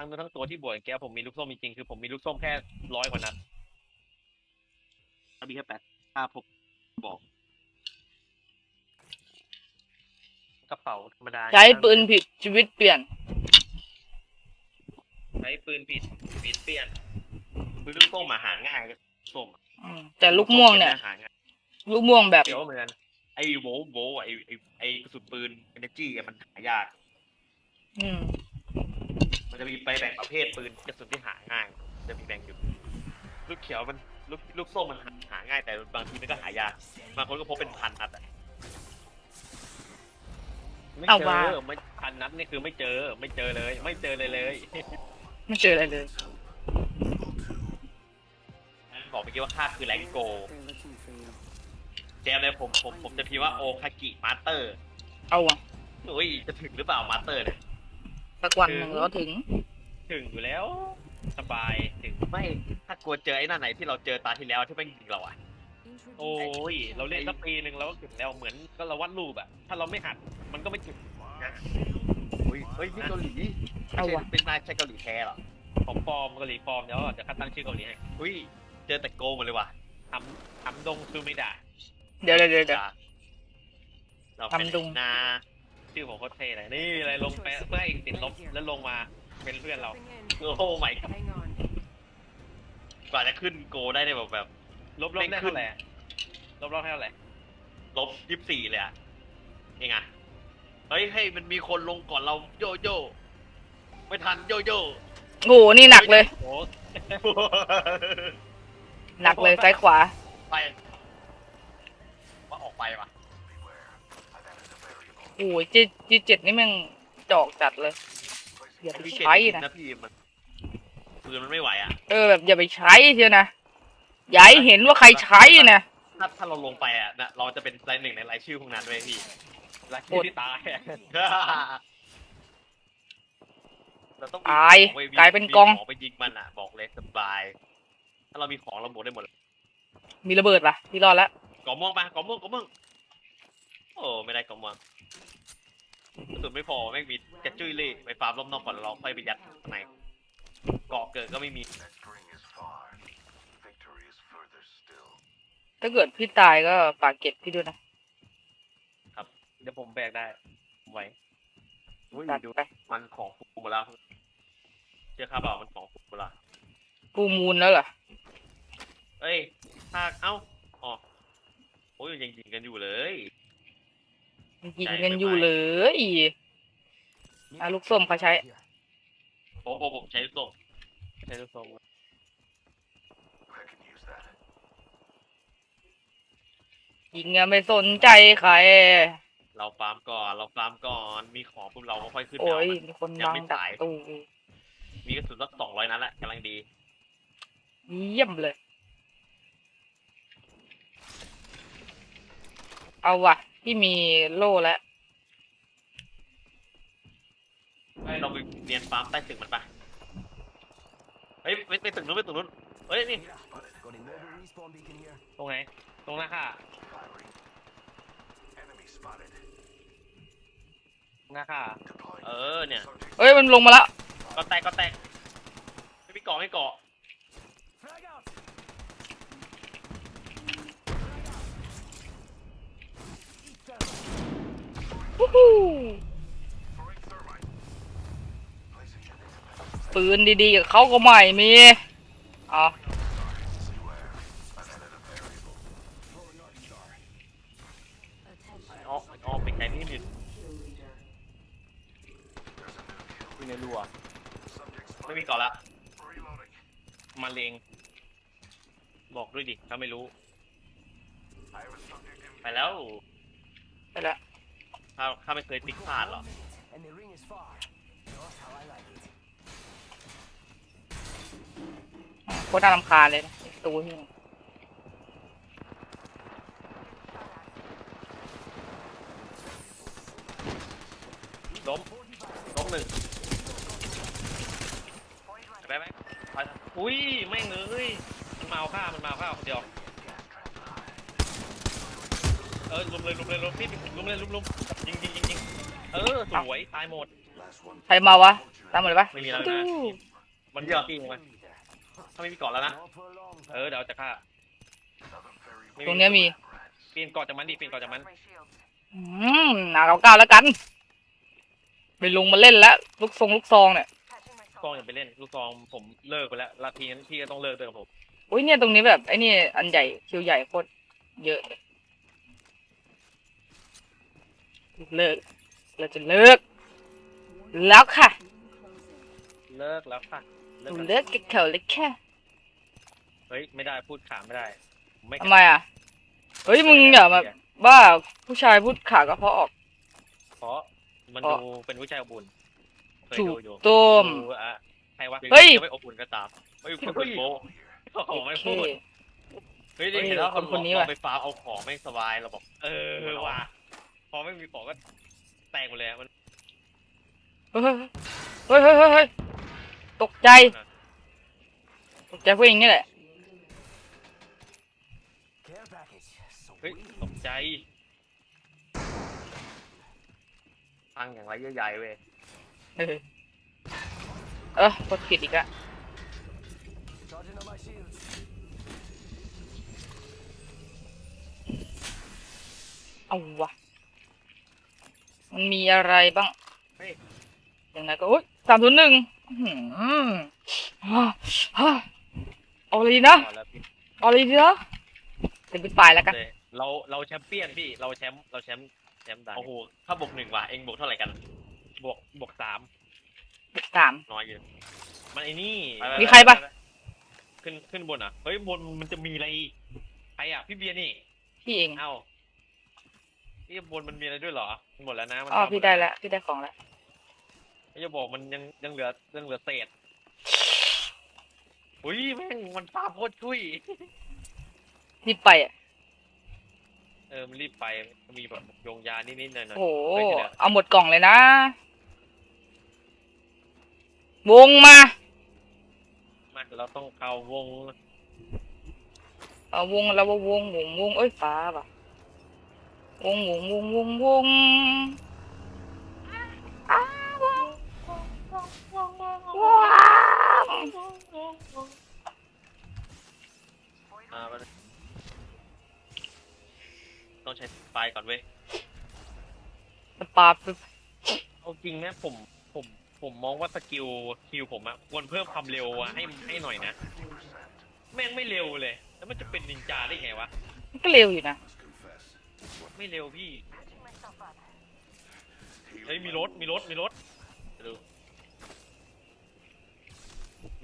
ทั้งเนื้อทั้งตัวที่บวกแก้วผมมีลูกส้มจริงๆคือผมมีลูกส้มแค่ร้อยกว่านัดมีแค่แปดถ้าผมบอก กระเป๋าธรรมดาใช้ปืนผิดชีวิตเปลี่ยน ใช้ปืนผิดผิดเปลี่ยนปืนลูกส้มมาหาง่ายส้มอืมแต่ลูกม่วงเนี่ย หาง่าย ลูกม่วงแบบ เดี๋ยวเหมือนกันไอ้โวโวไอ้ไอ้ไอ้กระสุนปืนเอเนจีมันหายากอืม มันจะมีไปแบ่งประเภทปืนกระสุนที่หาง่าย จะมีแบ่งอยู่ ลูกเขียวมันลูกลูกส้มมันหาหาง่ายแต่บางทีมันก็หายากบางคนก็พบเป็นพันนัดอะไม่เอาเจว่า อไม่พันนัดนี่คือไม่เจอ ไม่เจอเลย ไม่เจอเลยเลยไม่เจออะไรเลยบอกเมื่อกี้ว่าค่าคือแรงโก They're looking for you. แจมเลยผมผมผมจะพิมพ์ว่าโอคากิมาสเตอร์เอาอะอุ้ยจะถึงหรือเปล่ามาสเตอร์เนี่ย สักวันหนึ่งเราถึง ถึงอยู่แล้ว สบายถึงไม่ถ้ากลัวเจอไอ้นั่นไหนที่เราเจอตาที่แล้วที่ไม่ยิงเราอะโอ้ยเราเล่นสักปีหนึ่งเราก็ถึงแล้วเหมือนก็เราวาดรูปอะถ้าเราไม่หัดมันก็ไม่ถึงนะอุ้ยเฮ้ยนี่เกาหลีเอาไม่ใช่วะเป็นนายใช่เกาหลีแท้เหรอของปลอมเกาหลีปลอมเดี๋ยวจะคัดตั้งชื่อเกาหลีให้อุ้ยเจอแต่โกหมดเลยว่ะทำทำดงซูไม่ได้เดี๋ยวเดี๋ยวเดี๋ยวเดี๋ยว เราเป็นทำดงนา ชื่อผมโคตรเท่เลยนี่อะไรลงไปเพื่อให้ติดลบแล้วลงมาเป็นเพื่อนเรา โอ้โหใหม่ Hang on. กว่าจะขึ้นโกได้เนี่ยแบบแบบ ลบลบได้เท่าไหร่อะลบลบเท่าไหร่ลบยี่สิบสี่เลยอะเองอะเฮ้ยให้มันมีคนลงก่อนเราโยโย่ไม่ทันโยโย่โอ้โหนี่หนักเลย โอ้หนักเลยซ้ายขวาไปว่าออกไปวะโอ้ยจีจีเจ็ดนี่แม่งจอกจัดเลย อย่าไปพี่ใช้เจ็ดนะนะพี่มันปืนมันไม่ไหวอะเออแบบอย่าไปใช้เชียวนะอย่าให้เห็นว่าใครใช้นะถ้าถ้าเราลงไปอะนะเราจะเป็นรายหนึ่งในรายชื่อพวกนั้นด้วยพี่ลักกี้ที่ตายอะเราต้องมีตายของไปวิ่กลายเป็นกองมีของไปยิงมันอะบอกเลยสบาย ถ้าเรามีของเราหมดได้หมดเลยมีระเบิดปะพี่รอดแล้วกอม่วงปะกอม่วงกอม่วงโอ้ไม่ได้กอม่วง กระสุนไม่พอแม่งมีกระจุยเล่ไปฟาร์มรอบนอกก่อนแล้วเราค่อยไปยัดข้างในเกาะเกิดก็ไม่มีถ้าเกิดพี่ตายก็ฝากเก็บพี่ด้วยนะเดี๋ยวผมแบกได้ผมไหวอุ้ยตัดดูไปมันของฟูหมาแล้วเชื่อข้าเปล่ามันของฟูหมาแล้วฟูมูลแล้วเหรอเอ้ยถ้าเอ้าอ๋อโอ้ยยังยิงกันอยู่เลย ยิงกันอยู่เลยอะลูกส้มเขาใช้โอ้โหผมใช้ลูกโซ่ใช้ลูกทรงยิงกันไม่สนใจใคร เราฟาร์มก่อน เราฟาร์มก่อน มีของปุ๊บเราก็ค่อยขึ้นโอ้ยเอามันมีคนยังวางไม่ดักตายตู้มีกระสุนสักสองร้อยนัดแหละกำลังดี เยี่ยมเลย เอาว่ะ ที่มีโล่แล้วให้เราไปเรียนฟาร์มใต้ตึกมันปะเฮ้ยไปไปตึกนู้นไปตึกนู้นเฮ้ยนี่ตรงไหน ตรงหน้าค่าหน้าค่าเออเนี่ยเอ้ยมันลงมาแล้ว ก็แตกก็แตกไม่มีเกาะไม่เกาะ ปืนดีๆกับเขาก็ไม่มีอ๋ออ๋ออ๋อเป็นไงนี่หนึ่งอยู่ในรัวไม่มีเกาะละมาเลงบอกด้วยดิ ถ้าไม่รู้ ไปแล้ว ไปละ ถ้าถ้าไม่เคยติ๊กพลาดหรอ And the ring is far. Just how I like it. โคตรน่ารำคาญเลยนะไอ้ตัวนี้ล้มล้มหนึ่งไปไหมไปอุ้ยแม่งเลยมันมาเอาฆ่ามันมาเอาฆ่าคนเดียวเออลุมเลยลุมเลยลุมพี่ลุมเลยลุมลุมยิงยิงยิงยิงเออสวยตายหมดใครมาวะ ตามมาเลยปะไม่มีแล้วดูนะมันเยอะปีนมาถ้าไม่มีเกาะแล้วนะ Not for a long เออเดี๋ยวจะฆ่าตรงเนี้ยมีปีนเกาะจากมันดิปีนเกาะจากมันอืมหนาเก้าเก้าแล้วกันไปลงมาเล่นแล้วลูกทรงลูกซองเนี่ยซองอย่าไปเล่นลูกซองผมเลิกไปแล้วแล้วทีนั้นพี่ก็ต้องเลิกด้วยกับผมอุ้ยเนี่ยตรงนี้แบบไอ้นี่อันใหญ่คิวใหญ่โคตรเยอะ เลยเลิก เราจะเลิก แล้วค่ะเลิกแล้วค่ะหเลิกนูกันเลิกกับเขาเลยค่ะเฮ้ยไม่ได้พูดขาไม่ได้ผมไม่ทำไมอะ เฮ้ยมึงอย่ามาบ้าผู้ชายพูดขากระเพาะออก เพราะมันเพราะดูเป็นผู้ชายอบอุ่นเคยถูดูกอยู่ต้มดูอะใครวะเฮ้ยจะไม่อบอุ่นก็ตามไม่พูดเป็นโบะโอ้โหไม่โอเคพูดเฮ้ยได้เห็นแล้วคนคนนี้เราว่ะไปฟาร์มเอาของไม่สบายเราบอกเออว่ะ พอไม่มีของก็แตกหมดเลยอะมันเฮ้ยเฮ้ยเฮ้ยเฮ้ยเฮ้ยตกใจ ตกใจพวกเองนี่แหละ care package. เฮ้ย Sweet. ตกใจตั้งอย่างไรใหญ่ๆเว้ยเออเออกดผิดอีกอะ Charging on my shields. เอาวะ มันมีอะไรบ้างเฮ้ยยังไงก็โอ๊ยสามศูนย์หนึ่งเอาเลยดีนะพอแล้วพี่เอาเลยดีนะเต็มไปปลายแล้วกันเลยเราเราแชมเปี้ยนพี่ เราแชมป์เราแชมป์แชมป์ดังโอ้โหถ้าบวกหนึ่งว่ะเองบวกเท่าไหร่กัน บวกบวกสามสามน้อยอยู่มันไอ้นี่ไปไปมีใครปะขึ้นขึ้นบนอะ เฮ้ยบนมันจะมีอะไรอีกใครอะ พี่เบียร์นี่ พี่เอง เอ้า พี่บนมันมีอะไรด้วยเหรอ หมดแล้วนะ มันอ๋อเข้าหมพี่ดได้แล้แล้วพี่ได้ของแล้วไม่จะบอกมันยังยังเหลือยังเหลือเศษอุ้ยแม่งมันฟาโคตรชุยรีบไปอะเออมันรีบไปมันมีแบบโยงยานิดๆหน่อยๆโอ้โหเฮ้ยเดี๋ยวเอาหมดกล่องเลยนะ วงมา มาเราต้องเข้าวง เอาวงแล้วว่าวงวงวงเอ้ยฟ้าป่ะ วงวงวงวงวงอ้าววงว้าวอ่ามันต้องใช้ไฟก่อนเว้ย ปาปึ๊บเอาจริงนะผมผมผมมองว่าสกิลคิวผมอะควรเพิ่มความเร็วอะให้ให้หน่อยนะ แม่งไม่เร็วเลย แล้วมันจะเป็นนินจาได้ไงวะมันก็เร็วอยู่นะ ไม่เร็วพี่ เฮ้ยมีรถมีรถมีรถดู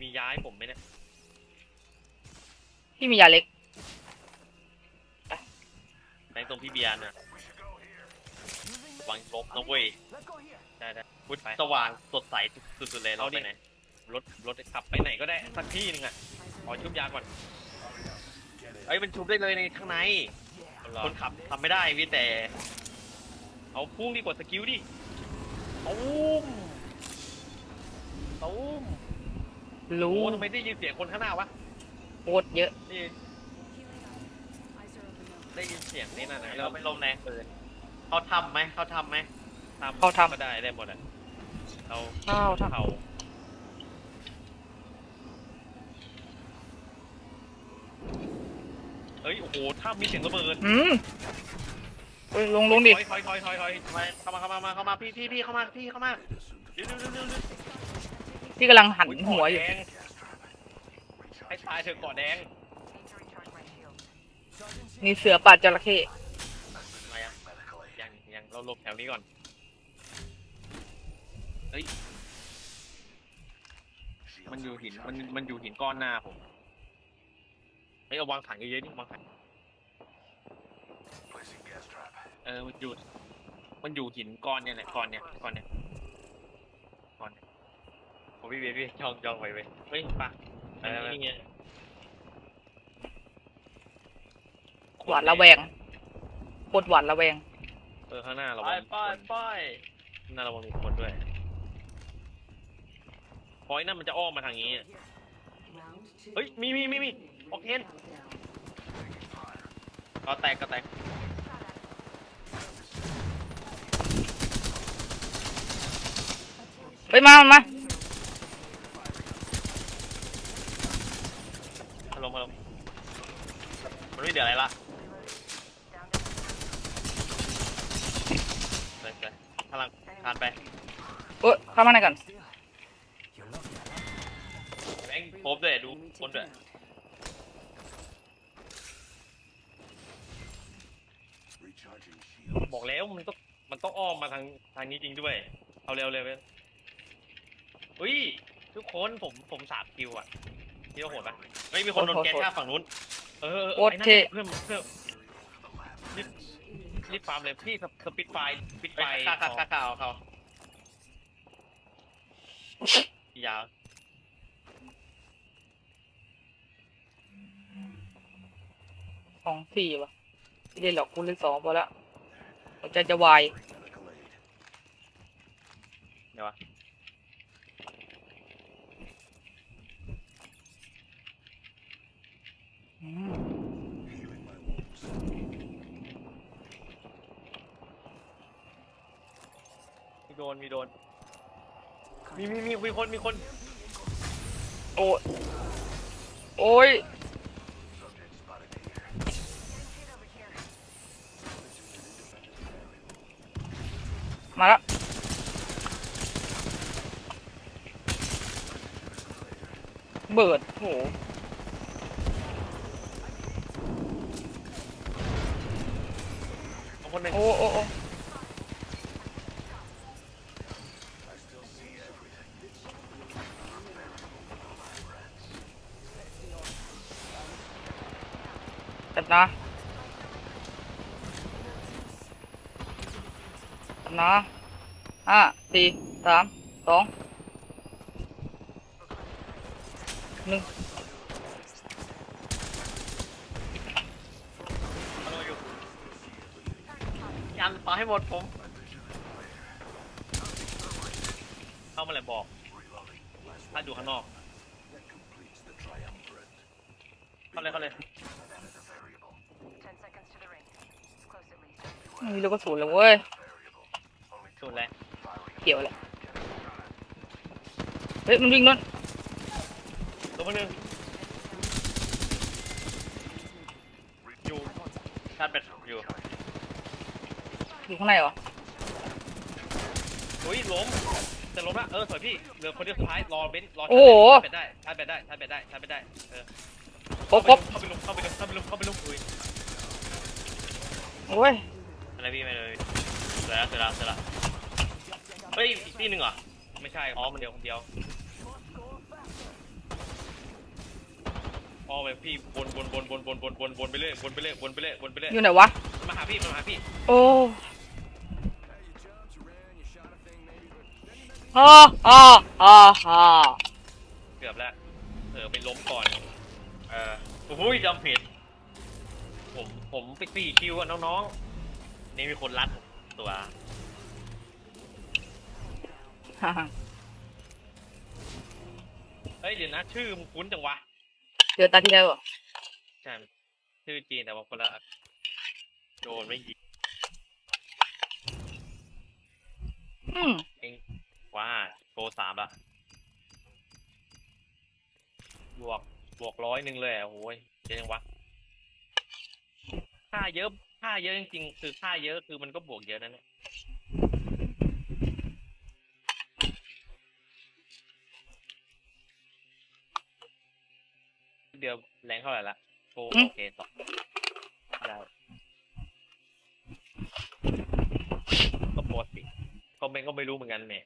มีย้ายผมไหมเนี่ยพี่มียาเล็กแบงค์ตรงพี่เบียร์น่ะ Using วางลบนะเว้ย Let's go here. ได้ได้วุฒิสว่างสดใสสุดๆเลยเราเอาดิไปไหนรถรถขับไปไหนก็ได้สักที่หนึ่งอะขอชุบยาก่อนเอ้ยมันชุบได้เลยในข้างในเอาเหรอ คนขับทำไม่ได้พี่แต่ เอาพุ่งดีกว่าสกิลดิตูมตูมรู้โอ้ทำไมได้ยินเสียงคนข้างหน้าวะโคตรเยอะ นี่ ได้ยินเสียงนี่นั่นนะเราไม่ลมแรงเกินเขาทำไหมเขาทำไหมทำเขาทำ ก็ได้ได้หมดอะเราข้าวทเขา เฮ้ย โอ้โห ถ้ามีเสียงระเบิดำอืมเฮ้ยลงลงดิ ถอยถอยถอยถอยถอยเข้ามาเข้ามาเข้ามาเข้ามาพี่พี่พี่เข้ามาพี่เข้ามาเร็วเร็วเร็วเร็วเร็วพี่กำลังหันหัวอยู่เกาะแดงให้ตายเถอะเกาะแดง Charging มีเสือป่าจระเข้มายังยังยังเราหลบแถวนี้ก่อนมันอยู่หิน มัน มันอยู่หินก้อนหน้าผม เฮ้ยเอาวางถังเยอะๆนี่วางถังเออ มันอยู่ มันอยู่หินก้อนเนี่ยแหละก้อนเนี่ยก้อนเนี่ยก้อนเนี่ยผมพี่เบียร์พี่ช่องช่องไปเว้ยเฮ้ยปะอันนี้นี่ไงหวาดระแวงโคตรหวาดระแวง เออข้างหน้าเราไปมีไปคนไปข้างหน้าเรามีคนด้วยพอยนั่นมันจะอ้อมมาทางนี้ เฮ้ย มีมีมีมี ออกเทนก็แตกก็แตกโฮ้ยมามามามาลงมาลงมันไม่เดือดอะไรละเลยเลยพลังทานไปเอ้ยเข้ามาในกัน Still, you're lucky. I like แม่งโครบด้วยดูคนด้วย บอกแล้วมันต้องมันต้องอ้อมมาทางทางนี้จริงด้วย เอาเร็วเร็วเร็วอุ้ยทุกคนผมผมสามคิวอะที่โหดปะเฮ้ยมีคนโดนแก๊สฆ่าฝั่งนู้น เออโอเคไอ้นั่นเพื่อนเพื่อนรีบรีบฟาร์มเลยพี่สปสปิดไฟสปิดไปไฟฆ่าฆ่าฆ่าฆ่าเอาเขายาวสองสี่วะไม่ได้หรอกกูเลยสองพอละ หัวใจจะวายเดี๋ยววะอืมมีโดน มีโดน มีมีมีมีคน มีคน โอ้ยโอ้ยมาแล้ว เบิดโหเอาคนหนึ่งโอ้โอ้โอ้จับนะจับนะห้าสี่สามสองห นึ่งเอาลงอยู่ยันปาให้หมดผม เข้ามาเลยบอก ถ้าอยู่ข้างนอก เข้าเลยเข้าเลย Ten seconds to the ring. It's close at least. ไม่มีลูกกระสุนเลยเว้ยสูดเลยเกี่ยวแหละ เฮ้ย มันวิ่งนั่นตัว คนหนึ่งอยู่ชาร์จแบตอยู่อยู่ข้างในเหรออุ้ยล้มแต่ล้มละเออสวยพี่เหลือคนเดียวสุดท้ายรอเบนซ์รอโอ้โหชาร์จแบตได้ชาร์จแบตได้ชาร์จแบตได้ชาร์จแบตได้เออครบครบเข้าไปลุมเข้าไปลุมเข้าไปลุมเข้าไปลุมอุ้ยโอ้ยอะไรพี่ไม่เลยเสร็จแล้วเสร็จแล้วเสร็จแล้วเฮ้ยอีกที่หนึ่งเหรอไม่ใช่อ๋อมันเดียวคนเดียว อ๋อไปพี่วนวนวนวนวนวนวนวนไปเรื่อยวนไปเรื่อยวนไปเรื่อยวนไปเรื่อยอยู่ไหนวะ มาหาพี่มาหาพี่โอ้ฮ่าฮ่าฮ่าฮ่าเกือบแล้วเออไปล้มก่อนเออโอ้โหจำผิดผมผมไปสี่คิวอะน้องๆ นี่มีคนรัดตัวฮ่าฮ่าเฮ้ยเดี๋ยวนะชื่อมึงคุ้นจังวะ เจอตาที่แล้วเหรอใช่ชื่อจีนแต่ว่าคนละโดนไม่ยิงอืมว่าโกสามละบวกบวกร้อยหนึ่งเลยอะโอ้ยเจ๊ยังวะค่าเยอะค่าเยอะจริงๆคือค่าเยอะคือมันก็บวกเยอะนั่นแหละเดียว แรงเท่าไหร่ละโอโอเคต่อได้ก็ปกติก็ไม่ก็ไม่รู้เหมือนกันเนี่ย